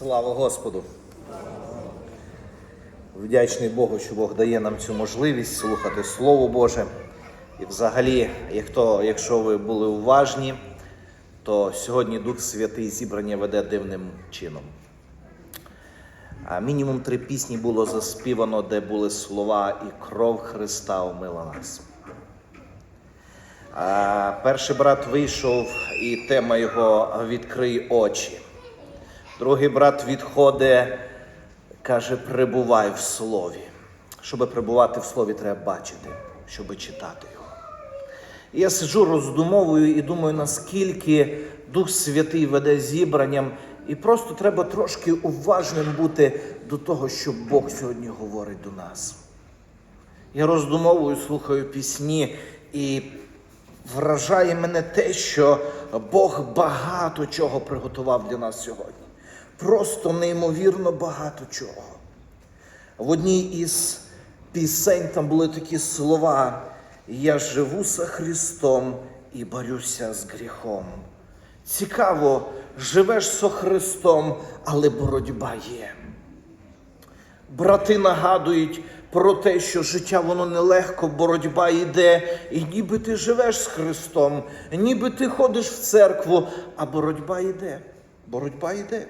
Слава Господу! Вдячний Богу, що Бог дає нам цю можливість слухати Слово Боже. І взагалі, як якщо ви були уважні, то сьогодні Дух Святий зібрання веде дивним чином. А мінімум три пісні було заспівано, де були слова і кров Христа омила нас. А перший брат вийшов, і тема його відкрий очі. Другий брат відходить, каже, прибувай в слові. Щоб прибувати в слові, треба бачити, щоб читати його. І я сиджу, роздумовую і думаю, наскільки Дух Святий веде зібранням, і просто треба трошки уважним бути до того, що Бог сьогодні говорить до нас. Я роздумовую, слухаю пісні, і вражає мене те, що Бог багато чого приготував для нас сьогодні. Просто неймовірно багато чого. В одній із пісень там були такі слова: Я живу за Христом і борюся з гріхом. Цікаво, живеш со Христом, але боротьба є. Брати нагадують про те, що життя воно нелегко, боротьба йде, і ніби ти живеш з Христом, ніби ти ходиш в церкву, а боротьба йде. Боротьба йде.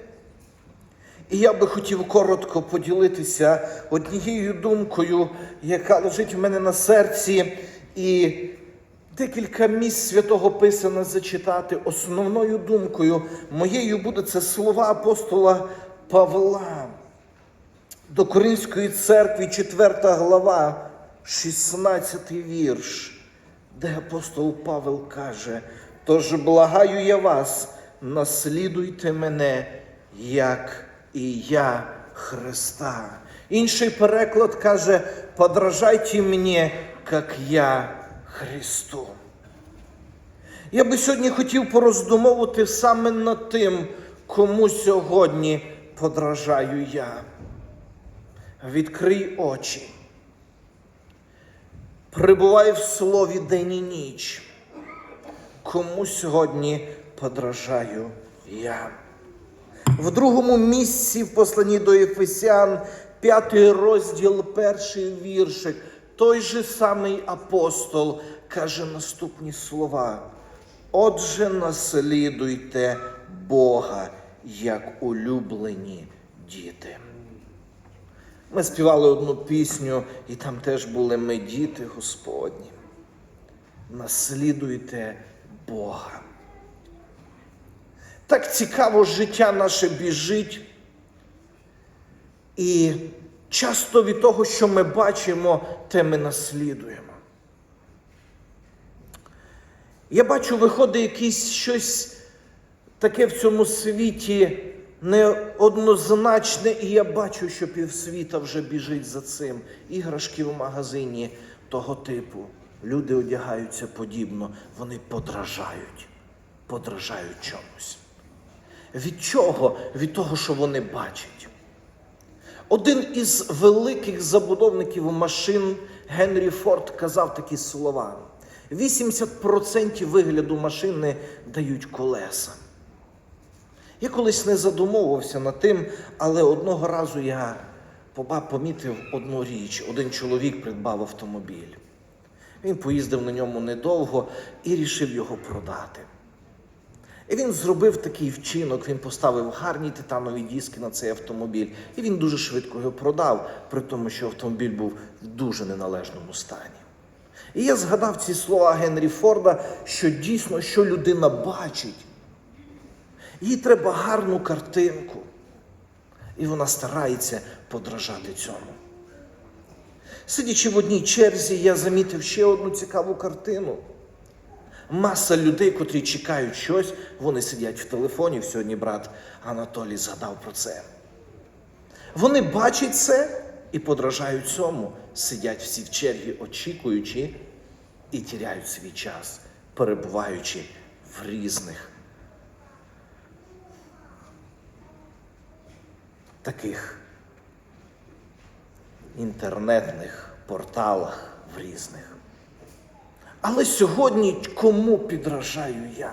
І я би хотів коротко поділитися однією думкою, яка лежить в мене на серці, і декілька місць святого Писана зачитати. Основною думкою моєю буде це слова апостола Павла до Коринської церкви, 4 глава, 16 вірш, де апостол Павел каже: Тож благаю я вас, наслідуйте мене, як і я Христа. Інший переклад каже: подражайте мені, як я Христу. Я би сьогодні хотів пороздумовувати саме над тим, кому сьогодні подражаю я. Відкрий очі. Прибувай в слові день і ніч. Кому сьогодні подражаю я? В другому місці в посланні до Ефесян, п'ятий розділ, перший віршик, той же самий апостол каже наступні слова. Отже, наслідуйте Бога, як улюблені діти. Ми співали одну пісню, і там теж були ми діти Господні. Наслідуйте Бога. Так цікаво життя наше біжить. І часто від того, що ми бачимо, те ми наслідуємо. Я бачу, виходить якесь щось таке в цьому світі неоднозначне, і я бачу, що півсвіта вже біжить за цим. Іграшки в магазині того типу. Люди одягаються подібно, вони подражають, подражають чомусь. Від чого? Від того, що вони бачать. Один із великих забудовників машин Генрі Форд казав такі слова: 80% вигляду машини дають колеса. Я колись не задумовувався над тим, але одного разу я помітив одну річ. Один чоловік придбав автомобіль. Він поїздив на ньому недовго і рішив його продати. І він зробив такий вчинок, він поставив гарні титанові диски на цей автомобіль, і він дуже швидко його продав, при тому, що автомобіль був в дуже неналежному стані. І я згадав ці слова Генрі Форда, що дійсно, що людина бачить, їй треба гарну картинку. І вона старається подражати цьому. Сидячи в одній черзі, я замітив ще одну цікаву картину. Маса людей, котрі чекають щось, вони сидять в телефоні. Сьогодні брат Анатолій згадав про це. Вони бачать це і подражають цьому. Сидять всі в чергі, очікуючи і тіряють свій час, перебуваючи в різних таких інтернетних порталах в різних. Але сьогодні кому підражаю я?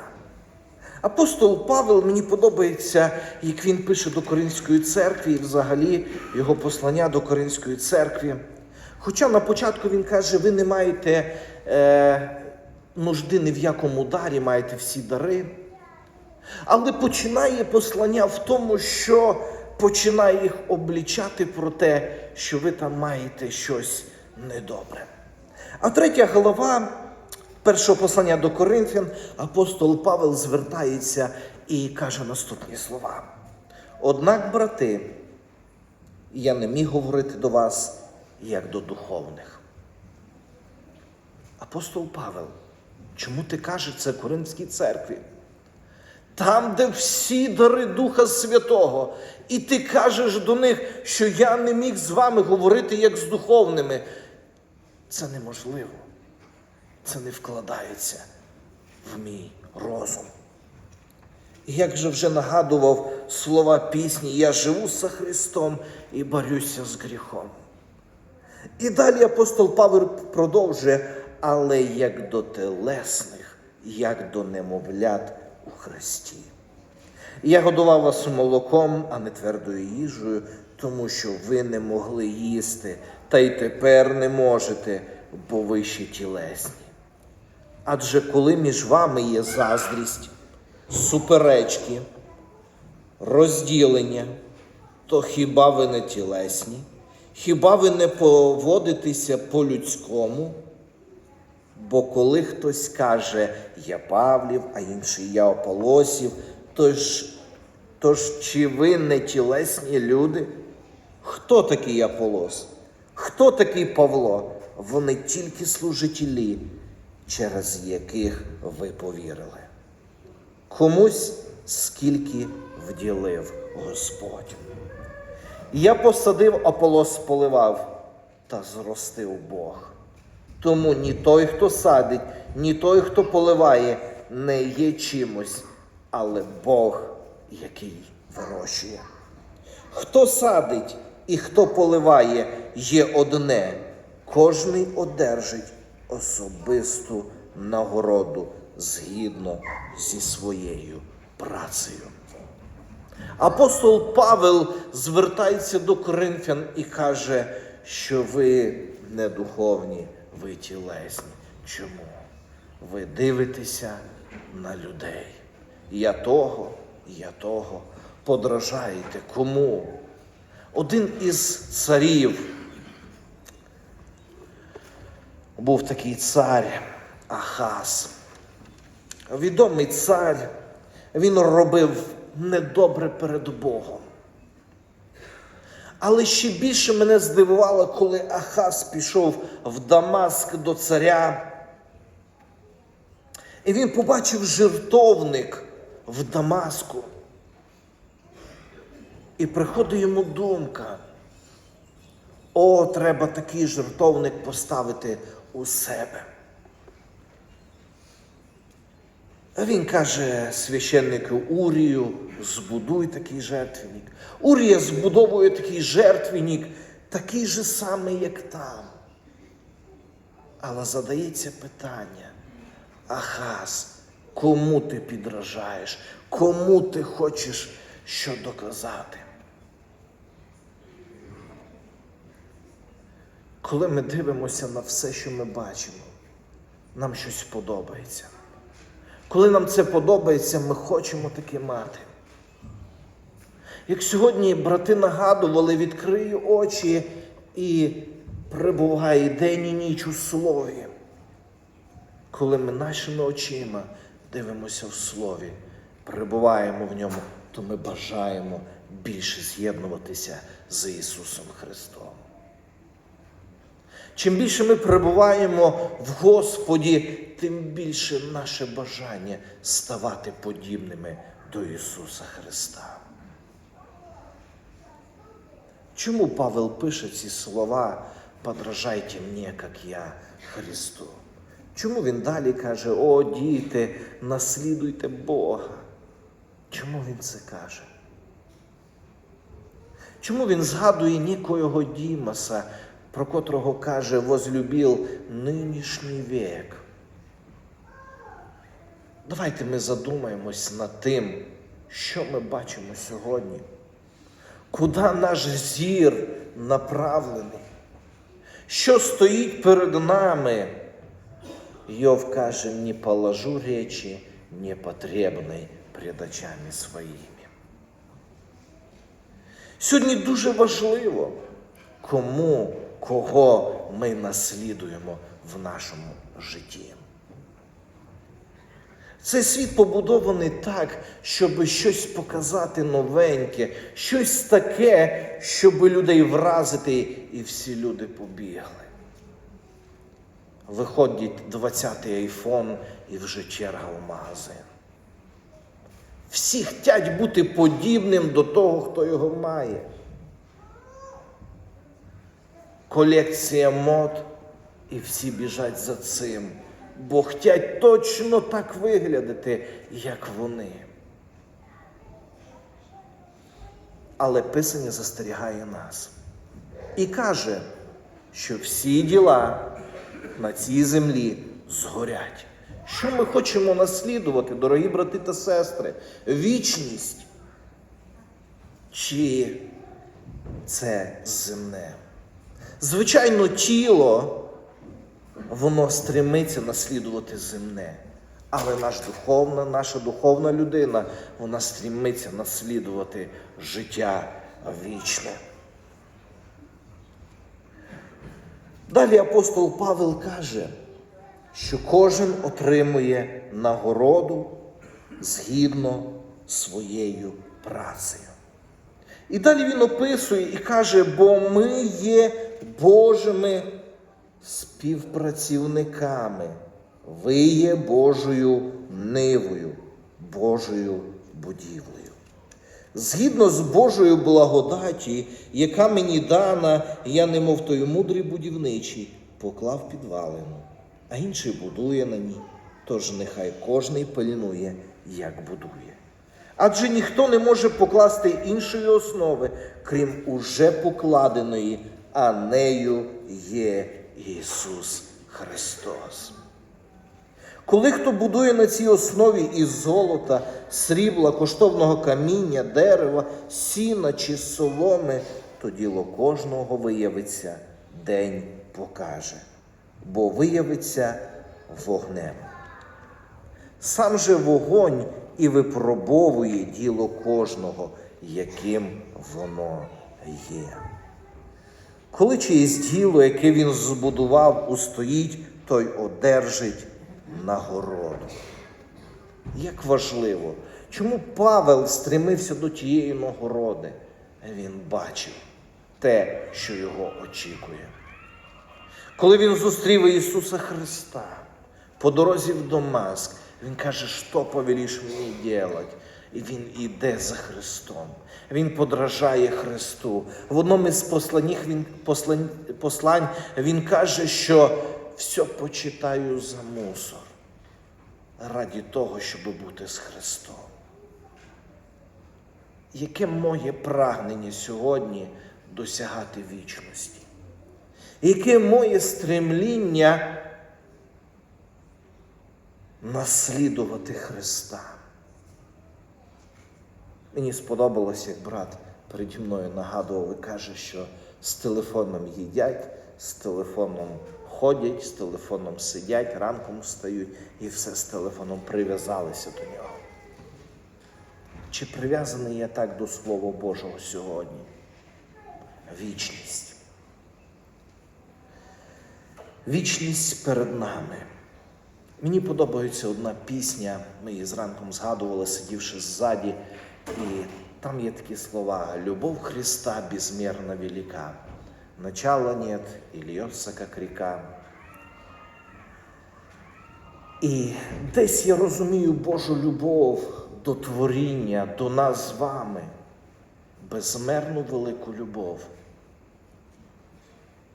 Апостол Павел мені подобається, як він пише до Коринської церкви, і взагалі його послання до Коринської церкви. Хоча на початку він каже, ви не маєте е, нужди ні в якому дарі, маєте всі дари. Але починає послання в тому, що починає їх облічати про те, що ви там маєте щось недобре. А третя глава першого послання до Коринфян апостол Павел звертається і каже наступні слова. Однак, брати, я не міг говорити до вас як до духовних. Апостол Павел, чому ти кажеш це Коринфській церкві? Там, де всі дари Духа Святого, і ти кажеш до них, що я не міг з вами говорити як з духовними. Це неможливо. Це не вкладається в мій розум. І як же вже нагадував слова пісні, я живу за Христом і борюся з гріхом. І далі апостол Павел продовжує, але як до телесних, як до немовлят у Христі. Я годував вас молоком, а не твердою їжею, тому що ви не могли їсти, та й тепер не можете, бо ви ще тілесні. Адже коли між вами є заздрість, суперечки, розділення, то хіба ви не тілесні? Хіба ви не поводитеся по-людському? Бо коли хтось каже я Павлів, а інший я Ополосів, то ж, то ж чи ви не тілесні люди? Хто такий Аполос? Хто такий Павло? Вони тільки служителі, через яких ви повірили. Комусь скільки вділив Господь. Я посадив, Аполос поливав, та зростив Бог. Тому ні той, хто садить, ні той, хто поливає, не є чимось, але Бог, який вирощує. Хто садить і хто поливає, є одне, кожний одержить особисту нагороду згідно зі своєю працею. Апостол Павел звертається до коринфян і каже, що ви не духовні, ви тілесні. Чому? Ви дивитеся на людей. Я того, я того. Подражаєте кому? Один із царів був такий цар Ахаз. Відомий цар, він робив недобре перед Богом. Але ще більше мене здивувало, коли Ахаз пішов в Дамаск до царя. І він побачив жертовник в Дамаску. І приходить йому думка: о, треба такий жертовник поставити у себе. А він каже священнику Урію, збудуй такий жертвенник. Урія збудовує такий жертвенник, такий же самий, як там. Але задається питання, Ахаз, кому ти підражаєш, кому ти хочеш що доказати? Коли ми дивимося на все, що ми бачимо, нам щось подобається. Коли нам це подобається, ми хочемо таке мати. Як сьогодні брати нагадували, відкрий очі і прибувай день і ніч у слові. Коли ми нашими очима дивимося в слові, перебуваємо в ньому, то ми бажаємо більше з'єднуватися з Ісусом Христом. Чим більше ми перебуваємо в Господі, тим більше наше бажання ставати подібними до Ісуса Христа. Чому Павел пише ці слова «Подражайте мені, як я Христу»? Чому він далі каже, о, діти, наслідуйте Бога? Чому він це каже? Чому він згадує нікоєго Дімаса, про котрого каже, возлюбив нинішній вік? Давайте ми задумаємось над тим, що ми бачимо сьогодні, куди наш зір направлений, що стоїть перед нами. Йов каже, не положу речі непотребної пред очами своїми. Сьогодні дуже важливо, кому, кого ми наслідуємо в нашому житті. Цей світ побудований так, щоб щось показати новеньке, щось таке, щоб людей вразити, і всі люди побігли. Виходить 20-й айфон і вже черга в магазин. Всі хочуть бути подібним до того, хто його має. Колекція мод, і всі біжать за цим, бо хочуть точно так виглядати, як вони. Але Писання застерігає нас і каже, що всі діла на цій землі згорять. Що ми хочемо наслідувати, дорогі брати та сестри? Вічність? Чи це земне? Звичайно, тіло, воно стремиться наслідувати земне. Але наш духовна, наша духовна людина, вона стремиться наслідувати життя вічне. Далі апостол Павел каже, що кожен отримує нагороду згідно своєю працею. І далі він описує і каже, бо ми є Божими співпрацівниками. Ви є Божою нивою, Божою будівлею. Згідно з Божою благодаті, яка мені дана, я, немов той мудрий будівничий, поклав підвалину, а інший будує на ній. Тож нехай кожний пильнує, як будує. Адже ніхто не може покласти іншої основи, крім уже покладеної, а нею є Ісус Христос. Коли хто будує на цій основі із золота, срібла, коштовного каміння, дерева, сіна чи соломи, то діло кожного виявиться, день покаже, бо виявиться вогнем. Сам же вогонь і випробовує діло кожного, яким воно є. Коли чиєсь діло, яке він збудував, устоїть, той одержить нагороду. Як важливо, чому Павел стремився до тієї нагороди? Він бачив те, що його очікує. Коли він зустрів Ісуса Христа по дорозі в Дамаск, він каже, що повеліш мені делать? Він іде за Христом. Він подражає Христу. В одному із послань, він, послань, послань він каже, що все почитаю за мусор раді того, щоб бути з Христом. Яке моє прагнення сьогодні досягати вічності? Яке моє стремління наслідувати Христа? Мені сподобалось, як брат переді мною нагадував і каже, що з телефоном їдять, з телефоном ходять, з телефоном сидять, ранком встають і все з телефоном прив'язалися до нього. Чи прив'язаний я так до Слова Божого сьогодні? Вічність. Вічність перед нами. Мені подобається одна пісня, ми її зранком згадували, сидівши ззаді, і там є такі слова «Любов Христа безмерно велика, начала нет и льется, как река». І десь я розумію Божу любов до творіння, до нас з вами, безмерну велику любов.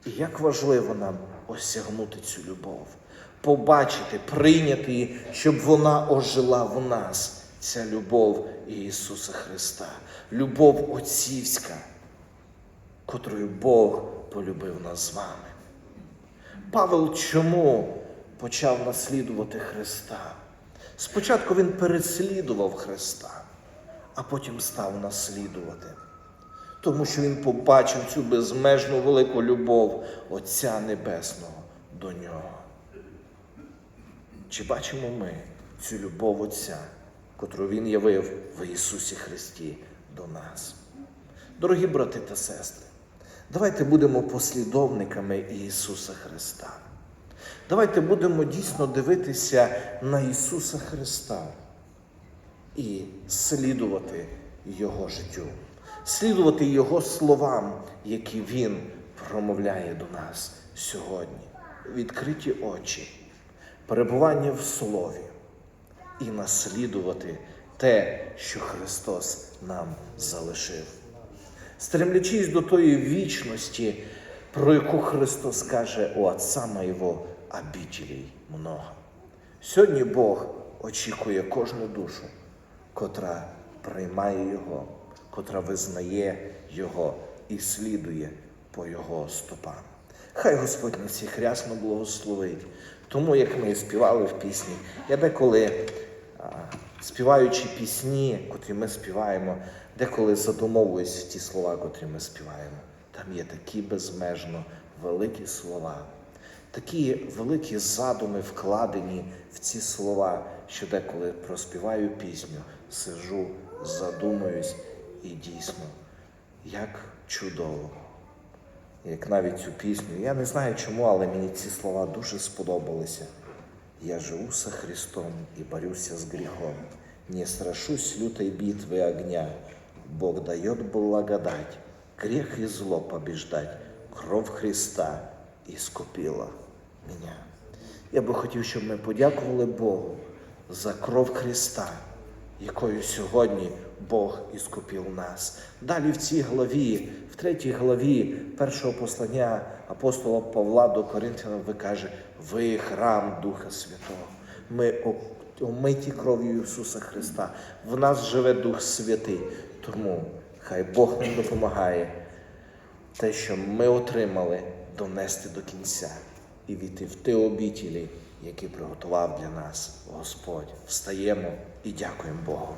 І як важливо нам осягнути цю любов, побачити, прийняти її, щоб вона ожила в нас, ця любов Ісуса Христа, любов отцівська, котрою Бог полюбив нас з вами. Павел чому почав наслідувати Христа? Спочатку він переслідував Христа, а потім став наслідувати. Тому що він побачив цю безмежну велику любов Отця Небесного до нього. Чи бачимо ми цю любов Отця, котру Він явив в Ісусі Христі до нас? Дорогі брати та сестри, давайте будемо послідовниками Ісуса Христа. Давайте будемо дійсно дивитися на Ісуса Христа і слідувати Його життю, слідувати Його словам, які Він промовляє до нас сьогодні. Відкриті очі, перебування в Слові і наслідувати те, що Христос нам залишив. Стремлячись до тої вічності, про яку Христос каже у Отца Моєго обителей много. Сьогодні Бог очікує кожну душу, котра приймає Його, котра визнає Його і слідує по Його стопам. Хай Господь на всіх рясно благословить. Тому, як ми співали в пісні, я деколи, співаючи пісні, котрі ми співаємо, деколи задумовуюсь в ті слова, котрі ми співаємо. Там є такі безмежно великі слова, такі великі задуми вкладені в ці слова, що деколи проспіваю пісню, сижу, задумуюсь, і дійсно, як чудово. Як навіть цю пісню. Я не знаю чому, але мені ці слова дуже сподобалися. Я живу со Христом и борюсь с грехом. Не страшусь лютой битвы огня. Бог дает благодать, грех и зло побеждать. Кров Христа искупила меня. Я би хотів, щоб ми подякували Богу за кров Христа, якою сьогодні Бог іскупив нас. Далі в цій главі, в третій главі першого послання апостола Павла до Коринтянам ви каже, ви храм Духа Святого. Ми омиті кров'ю Ісуса Христа. В нас живе Дух Святий. Тому хай Бог нам допомагає те, що ми отримали, донести до кінця і війти в ті обітілі, які приготував для нас Господь. Встаємо і дякуємо Богу.